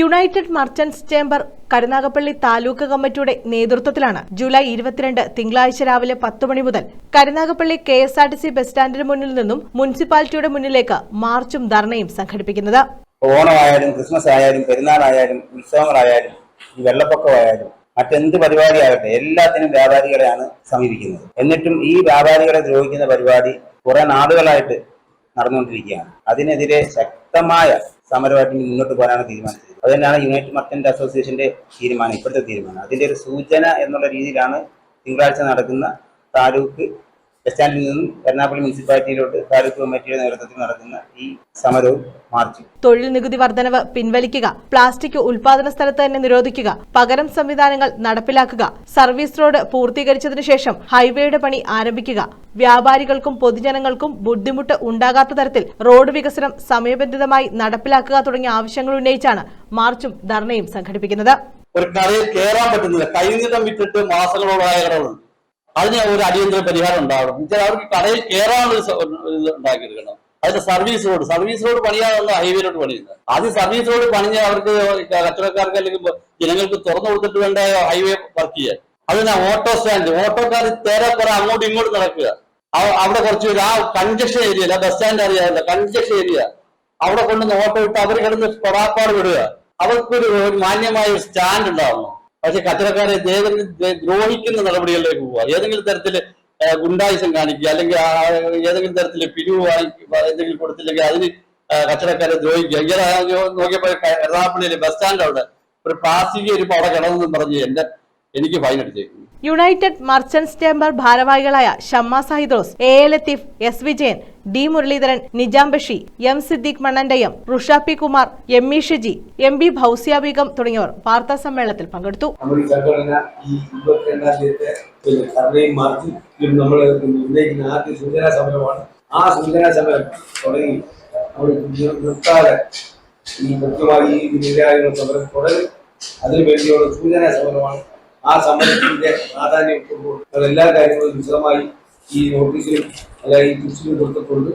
United merchants chamber Karunagappally taluk കമ്മിറ്റിയുടെ നേതൃത്വത്തിലാണ് July ഇരുപത്തിരണ്ട് തിങ്കളാഴ്ച രാവിലെ പത്ത് മണി മുതൽ Karunagappally K S R T C bus സ്റ്റാൻഡിന് മുന്നിൽ നിന്നും മുനിസിപ്പാലിറ്റിയുടെ മുന്നിലേക്ക് മാർച്ചും ധർണയും സംഘടിപ്പിക്കുന്നത്. ഓണമായാലും ക്രിസ്മസ് ആയാലും പെരുന്നാളായാലും ഉത്സവങ്ങളായാലും വെള്ളപ്പൊക്കമായാലും മറ്റെന്ത് പരിപാടി ആകട്ടെ എല്ലാത്തിനും വ്യാപാരികളെയാണ് സമീപിക്കുന്നത്. എന്നിട്ടും ഈ വ്യാപാരികളെ ദ്രോഹിക്കുന്ന പരിപാടി കുറെ നാടുകളായിട്ട് നടന്നുകൊണ്ടിരിക്കുകയാണ്. അതിനെതിരെ ശക്തമായ സമരമായിട്ട് മുന്നോട്ട് പോകാനാണ് തീരുമാനിച്ചത്. അത് തന്നെയാണ് യുണൈറ്റഡ് മർച്ചന്റ് അസോസിയേഷന്റെ തീരുമാനം ഇപ്പോഴത്തെ തീരുമാനം. അതിന്റെ ഒരു സൂചന എന്നുള്ള രീതിയിലാണ് തിങ്കളാഴ്ച നടക്കുന്ന താലൂക്ക് ബസ് സ്റ്റാൻഡിൽ നിന്നും എറണാകുളം മുനിസിപ്പാലിറ്റിയിലോട്ട് താലൂക്ക് കമ്മിറ്റിയുടെ നേതൃത്വത്തിൽ നടക്കുന്ന ഈ സമരവും മാർച്ചും. തൊഴിൽ നികുതി വർധനവ് പിൻവലിക്കുക പ്ലാസ്റ്റിക് ഉൽപാദന സ്ഥലത്ത് തന്നെ നിരോധിക്കുക പകരം സംവിധാനങ്ങൾ നടപ്പിലാക്കുക സർവീസ് റോഡ് പൂർത്തീകരിച്ചതിനു ശേഷം ഹൈവേയുടെ പണി ആരംഭിക്കുക. വ്യാപാരികൾക്കും പൊതുജനങ്ങൾക്കും ബുദ്ധിമുട്ട് ഉണ്ടാകാത്ത തരത്തിൽ റോഡ് വികസനം സമയബന്ധിതമായി നടപ്പിലാക്കുക തുടങ്ങിയ ആവശ്യങ്ങൾ ഉന്നയിച്ചാണ് മാർച്ചും ധർണയും സംഘടിപ്പിക്കുന്നത്. ഒരു കടയിൽ കയറാൻ പറ്റുന്നില്ല. കൈനീട്ടം വിട്ടിട്ട് മാസങ്ങളോളായ കടകളുണ്ട് അതിന് ഒരു അടിയന്തര പരിഹാരം ഉണ്ടാവണം. എന്നുവെച്ചാൽ അവർക്ക് കടയിൽ കയറാനുള്ള ഇത് ഉണ്ടാക്കിയെടുക്കണം. അതിന്റെ സർവീസ് റോഡ് സർവീസ് റോഡ് പണിയാനുള്ള ഹൈവേയിലോട്ട് പണിയുന്നത്. ആദ്യം സർവീസ് റോഡ് പണിഞ്ഞ് അവർക്ക് കച്ചവടക്കാർക്ക് അല്ലെങ്കിൽ ജനങ്ങൾക്ക് തുറന്നു കൊടുത്തിട്ട് വേണ്ട ഹൈവേ വർക്ക് ചെയ്യാൻ. അതിനാ ഓട്ടോ സ്റ്റാൻഡ് ഓട്ടോക്കാർ തേരെ കുറെ അങ്ങോട്ടും ഇങ്ങോട്ടും നടക്കുക. അവിടെ കുറച്ച് പേര് ആ കൺജക്ഷൻ ഏരിയ അല്ല ബസ് സ്റ്റാൻഡ് അറിയാമല്ല കൺജക്ഷൻ ഏരിയ അവിടെ കൊണ്ടുവന്ന് ഓട്ടോ ഇട്ട് അവർ കിടന്ന് പൊറാപ്പാട് വിടുക. അവർക്കൊരു മാന്യമായ ഒരു സ്റ്റാൻഡ് ഉണ്ടാവണം. പക്ഷെ കച്ചവടക്കാരെ ഏതെങ്കിലും ദ്രോഹിക്കുന്ന നടപടികളിലേക്ക് പോവുക. ഏതെങ്കിലും തരത്തിൽ ഗുണ്ടായുസം കാണിക്കുക അല്ലെങ്കിൽ ഏതെങ്കിലും തരത്തിൽ പിരിവ് വാങ്ങി എന്തെങ്കിലും കൊടുത്തില്ലെങ്കിൽ അതിന് കച്ചവടക്കാരെ ദ്രോഹിക്കുക. ഇങ്ങനെ നോക്കിയപ്പോൾ എറണാകുളത്തിലെ ബസ് സ്റ്റാൻഡ് അവിടെ ഒരു പ്ലാസ്റ്റിക് ഇരിപ്പ് അവിടെ കിടന്നെന്ന് പറഞ്ഞ് എന്റെ എനിക്ക് ഫൈൻ അടിച്ചേക്കുന്നു യുണൈറ്റഡ് മർച്ചന്റ്സ് ചേംബർ ഭാരവാഹികളായ Shamma സഹിദ്രോസ് A A Latheef S Vijayan D Muraleedharan Nizam Bashi M Siddique മണ്ണന്റയം Rusha P Kumar M E Shiji M B Fousiya Beegum തുടങ്ങിയവർ വാർത്താ സമ്മേളനത്തിൽ പങ്കെടുത്തു. ആ സൂചനാ സമരം തുടങ്ങി നമ്മൾ നിർത്താതെ ഈ കൃത്യമായി ഈ നിരാകരണ സമരം തുടരും. അതിനു വേണ്ടിയുള്ള സൂചനാ സമരമാണ് ആ സമരത്തിന്റെ പ്രാധാന്യം എല്ലാ കാര്യങ്ങളും വിശദമായി ഈ നോട്ടീസിലും അല്ലെങ്കിൽ ഈ കൊടുത്തിട്ടുണ്ട്.